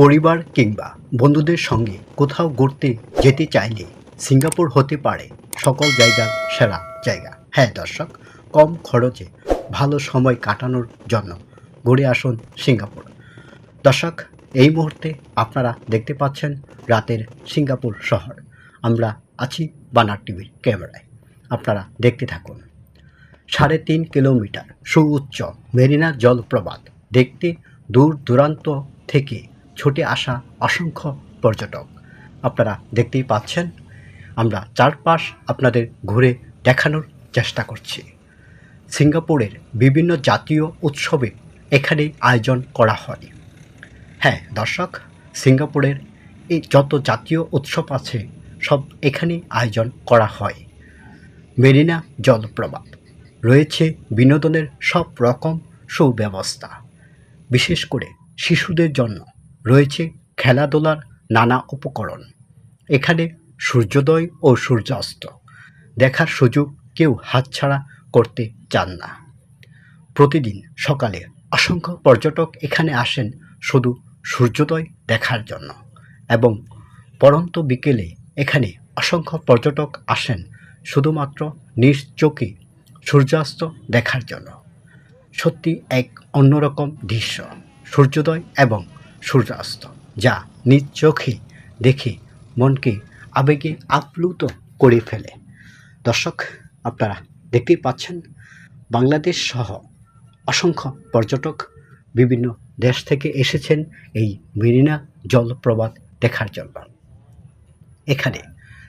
পরিবার কিংবা বন্ধুদের সঙ্গে কোথাও ঘুরতে যেতে চাইলে সিঙ্গাপুর হতে পারে সকল জায়গার সেরা জায়গা। হ্যাঁ দর্শক, কম খরচে ভালো সময় কাটানোর জন্য ঘুরে আসুন সিঙ্গাপুর। দর্শক, এই মুহূর্তে আপনারা দেখতে পাচ্ছেন রাতের সিঙ্গাপুর শহর। আমরা আছি বানার টিভির ক্যামেরায়। আপনারা দেখতে থাকুন। সাড়ে তিন কিলোমিটার সুউচ্চ মেরিনা জলপ্রপাত দেখতে দূর দূরান্ত থেকে ছুটে আসা অসংখ্য পর্যটক। আপনারা দেখতেই পাচ্ছেন, আমরা চারপাশ আপনাদের ঘুরে দেখানোর চেষ্টা করছি। সিঙ্গাপুরের বিভিন্ন জাতীয় উৎসবে এখানে আয়োজন করা হয়। হ্যাঁ দর্শক, সিঙ্গাপুরের এই যত জাতীয় উৎসব আছে, সব এখানে আয়োজন করা হয়। মেরিনা জলপ্রপাত। রয়েছে বিনোদনের সব রকম সুব্যবস্থা, বিশেষ করে শিশুদের জন্য। রয়েছে খেলাধুলার নানা উপকরণ। এখানে সূর্যোদয় ও সূর্যাস্ত। দেখার সুযোগ কেউ হাতছাড়া করতে চান না। প্রতিদিন সকালে অসংখ্য পর্যটক এখানে আসেন শুধু সূর্যোদয় দেখার জন্য এবং পরন্ত বিকেলে এখানে অসংখ্য পর্যটক আসেন শুধুমাত্র নিজ চোখে সূর্যাস্ত দেখার জন্য। সত্যি এক অন্যরকম দৃশ্য। সূর্যোদয় এবং সূর্যাস্ত। যা নিজ চোখে দেখে মনকে আবেগে আপ্লুত করে ফেলে। দর্শক, আপনারা দেখতেই পাচ্ছেন, বাংলাদেশ সহ অসংখ্য পর্যটক বিভিন্ন দেশ থেকে এসেছেন এই মেরিনা জলপ্রপাত দেখার জন্য। এখানে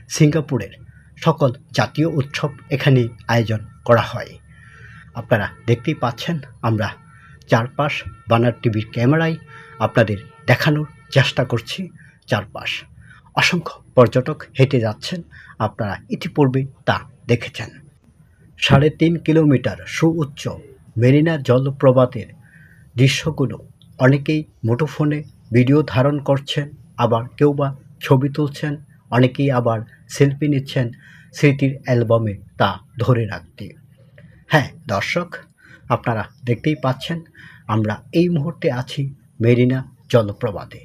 সিঙ্গাপুরের সকল জাতীয় উৎসব এখানে আয়োজন করা হয়। আপনারা দেখতেই পাচ্ছেন, আমরা চারপাশ বানার টিভির ক্যামেরায় আপনাদের দেখানোর চেষ্টা করছি চারপাশ। অসংখ্য পর্যটক হেঁটে যাচ্ছেন, আপনারা ইতিপূর্বে তা দেখেছেন। সাড়ে তিন কিলোমিটার সুউচ্চ মেরিনা জলপ্রপাতের দৃশ্যগুলো অনেকেই মুঠোফোনে ভিডিও ধারণ করছেন, আবার কেউ বা ছবি তুলছেন, অনেকেই আবার সেলফি নিচ্ছেন স্মৃতির অ্যালবামে তা ধরে রাখতে। হ্যাঁ দর্শক আপনারা দেখতেই পাচ্ছেন, আমরা এই মুহূর্তে আছি মেরিনা জলপ্রপাতে।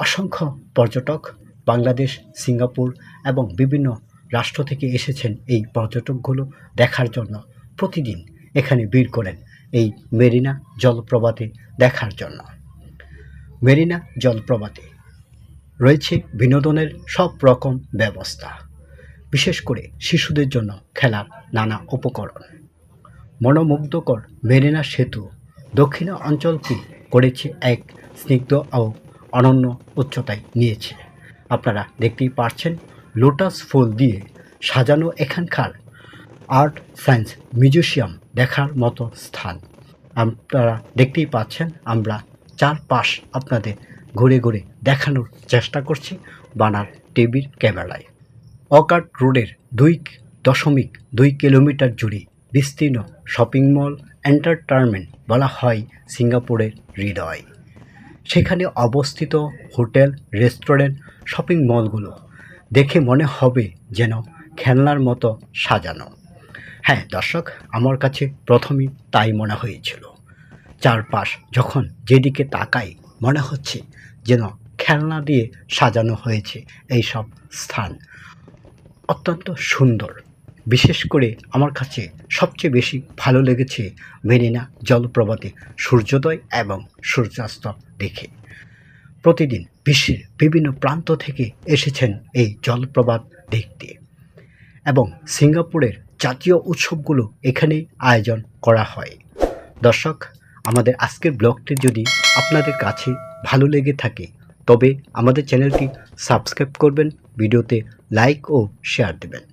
অসংখ্য পর্যটক বাংলাদেশ, সিঙ্গাপুর এবং বিভিন্ন রাষ্ট্র থেকে এসেছেন এই পর্যটকগুলো দেখার জন্য। প্রতিদিন এখানে ভিড় করেন এই মেরিনা জলপ্রপাতে দেখার জন্য। মেরিনা জলপ্রপাতে রয়েছে বিনোদনের সব রকম ব্যবস্থা, বিশেষ করে শিশুদের জন্য খেলার নানা উপকরণ। মনোমুগ্ধকর মেরিনা সেতু দক্ষিণ অঞ্চলকে করেছে এক স্নিগ্ধ ও অনন্য উচ্চতায় নিয়েছে। আপনারা দেখতেই পারছেন, লোটাস ফুল দিয়ে সাজানো এখানকার আর্ট সায়েন্স মিউজিয়াম দেখার মতো স্থান। আপনারা দেখতেই পাচ্ছেন, আমরা চারপাশ আপনাদের ঘুরে ঘুরে দেখানোর চেষ্টা করছি বানার টিভির ক্যামেরায়। অকার্ট রোডের দুই দশমিক দুই কিলোমিটার জুড়ে বিস্তীর্ণ শপিং মল এন্টারটেনমেন্ট বলা হয় সিঙ্গাপুরের হৃদয়। সেখানে অবস্থিত হোটেল, রেস্টুরেন্ট, শপিং মলগুলো দেখে মনে হবে যেন খেলনার মতো সাজানো। হ্যাঁ দর্শক, আমার কাছে প্রথমেই তাই মনে হয়েছিল। চারপাশ যখন যেদিকে তাকাই, মনে হচ্ছে যেন খেলনা দিয়ে সাজানো হয়েছে এই সব স্থান। অত্যন্ত সুন্দর বিশেষ করে আমার কাছে সবচেয়ে বেশি ভালো লেগেছে মেরিনা জলপ্রপাতে সূর্যোদয় এবং সূর্যাস্ত দেখে। প্রতিদিন বিশ্বের বিভিন্ন প্রান্ত থেকে এসেছেন এই জলপ্রপাত দেখতে এবং সিঙ্গাপুরের জাতীয় উৎসবগুলো এখানেই আয়োজন করা হয়। দর্শক, আমাদের আজকের ব্লগটি যদি আপনাদের কাছে ভালো লেগে থাকে, তবে আমাদের চ্যানেলটি সাবস্ক্রাইব করবেন, ভিডিওতে লাইক ও শেয়ার দেবেন।